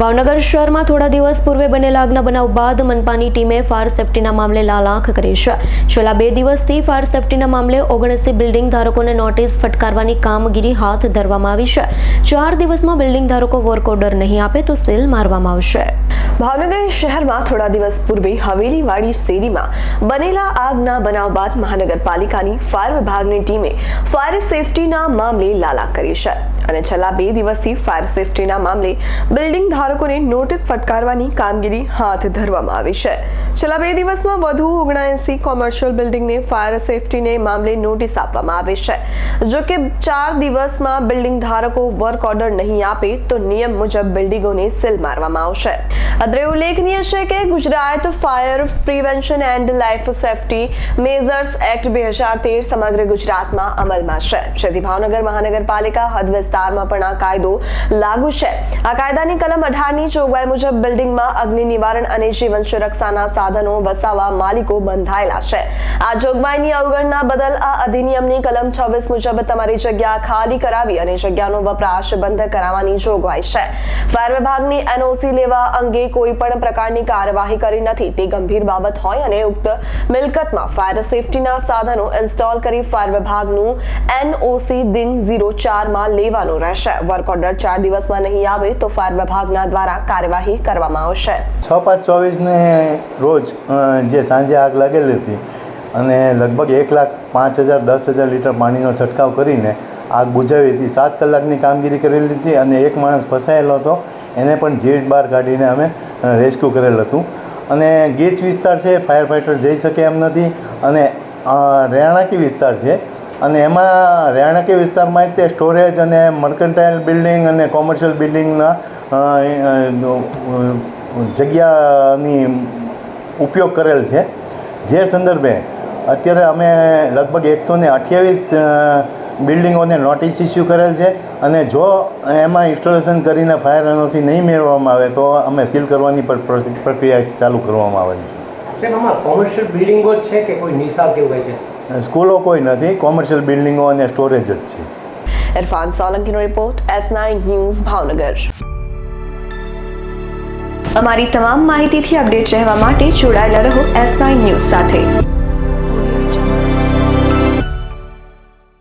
ભાવનગર શહેરમાં થોડા દિવસ પૂર્વે બનેલા આગના બનાવ બાદ મનપાની ટીમે ફાયર સેફટીના મામલે લાલાખ કરી છે. છેલ્લા બે દિવસથી ફાયર સેફટીના મામલે ઓગણસી બિલ્ડિંગ ધારકોને નોટિસ ફટકારવાની કામગીરી હાથ ધરવામાં આવી છે. ચાર દિવસમાં બિલ્ડિંગ ધારકો વર્ક ઓર્ડર નહીં આપે તો સીલ મારવામાં આવશે. ભાવનગર શહેરમાં થોડા દિવસ પૂર્વે હવેલીવાડી શેરીમાં બનેલા આગના બનાવ બાદ મહાનગરપાલિકાની ફાયર વિભાગની ટીમે ફાયર સેફટીના મામલે લાલા કરી છે. અને છેલ્લા બે દિવસથી ફાયર સેફટીના મામલે બિલ્ડિંગ ધારકોને નોટિસ ફટકારવાની કામગીરી હાથ ધરવામાં આવી છે. છેલ્લા બે દિવસમાં વધુ ઓગણએંસી કોમર્શિયલ બિલ્ડિંગને ફાયર સેફટીને મામલે નોટિસ આપવામાં આવી છે. જો કે ચાર દિવસમાં બિલ્ડિંગ ધારકો વર્ક ઓર્ડર નહીં આપે તો નિયમ મુજબ બિલ્ડિંગોને સીલ મારવામાં આવશે. અત્રે ઉલ્લેખનીય છે કે Gujarat fire prevention and life safety measures act બે હજાર તેર સમગ્ર ગુજરાતમાં અમલમાં છે. જેથી ભાવનગર મહાનગરપાલિકા હદ વિસ્તારમાં પણ આ કાયદો લાગુ છે. આ કાયદાની કલમ અઢારની જોગવાઈ મુજબ બિલ્ડિંગમાં અગ્નિ નિવારણ અને જીવન સુરક્ષાના સાધનો વસાવવા માલિકો બંધાયેલા છે. આ જોગવાઈની અવગણના બદલ આ અધિનિયમની કલમ છવ્વીસ મુજબ તમારી જગ્યા ખાલી કરાવી અને જગ્યાનો વપરાશ બંધ કરાવવાની જોગવાઈ છે. ફાયર વિભાગની એનઓસી લેવા અંગે કોઈ પણ પ્રકારની કાર્યવાહી કરી નથી. તે ગંભીર બાબત હોય અને ઉક્ત મિલકતમાં ફાયર સેફટીના સાધનો ઇન્સ્ટોલ કરી ફાયર વિભાગનું એનઓસી દિન ઝીરો ચારમાં લેવાનું રહેશે. વર્ક ઓર્ડર ચાર દિવસમાં નહીં આવે તો ફાયર વિભાગના દ્વારા કાર્યવાહી કરવામાં આવશે. છ પાંચ ચોવીસને રોજ જે સાંજે આગ લાગેલી હતી અને લગભગ એક લાખ પાંચ હજાર, દસ હજાર લીટર પાણીનો છંટકાવ કરીને આગ બુઝાવી હતી. સાત કલાકની કામગીરી કરેલી હતી અને એક માણસ ફસાયેલો હતો. એને પણ જીવ બહાર કાઢીને અમે રેસ્ક્યુ કરેલ હતું. અને ગીચ વિસ્તાર છે, ફાયર ફાઇટર જઈ શકે એમ નથી. અને રહેણાંકી વિસ્તાર છે અને એમાં રહેણાંકી વિસ્તારમાં તે સ્ટોરેજ અને મર્કન્ટાઇલ બિલ્ડિંગ અને કોમર્શિયલ બિલ્ડિંગના જગ્યાની ઉપયોગ કરેલ છે. જે સંદર્ભે અત્યારે અમે લગભગ એકસો ને અઠ્યાવીસ બિલ્ડિંગોને નોટિસ ઇસ્યુ કરેલ છે અને જો એમાં ઇન્સ્ટોલેશન કરીને ફાયર એનઓસી નહીં મેળવવામાં આવે તો અમે સીલ કરવાની પણ પ્રક્રિયા ચાલુ કરવામાં આવેલ છે. કોમર્શિયલ બિલ્ડિંગો છે કે કોઈ નિશાળ કેવું છે? સ્કૂલો કોઈ નથી કોમર્શિયલ બિલ્ડિંગો અને સ્ટોરેજ જ છે. Irfan સોલંકીનો report S nine news Bhavnagar. અમારી તમામ માહિતીથી અપડેટ રહેવા માટે જોડાયેલા રહો એસ નાઇન ન્યૂઝ સાથે.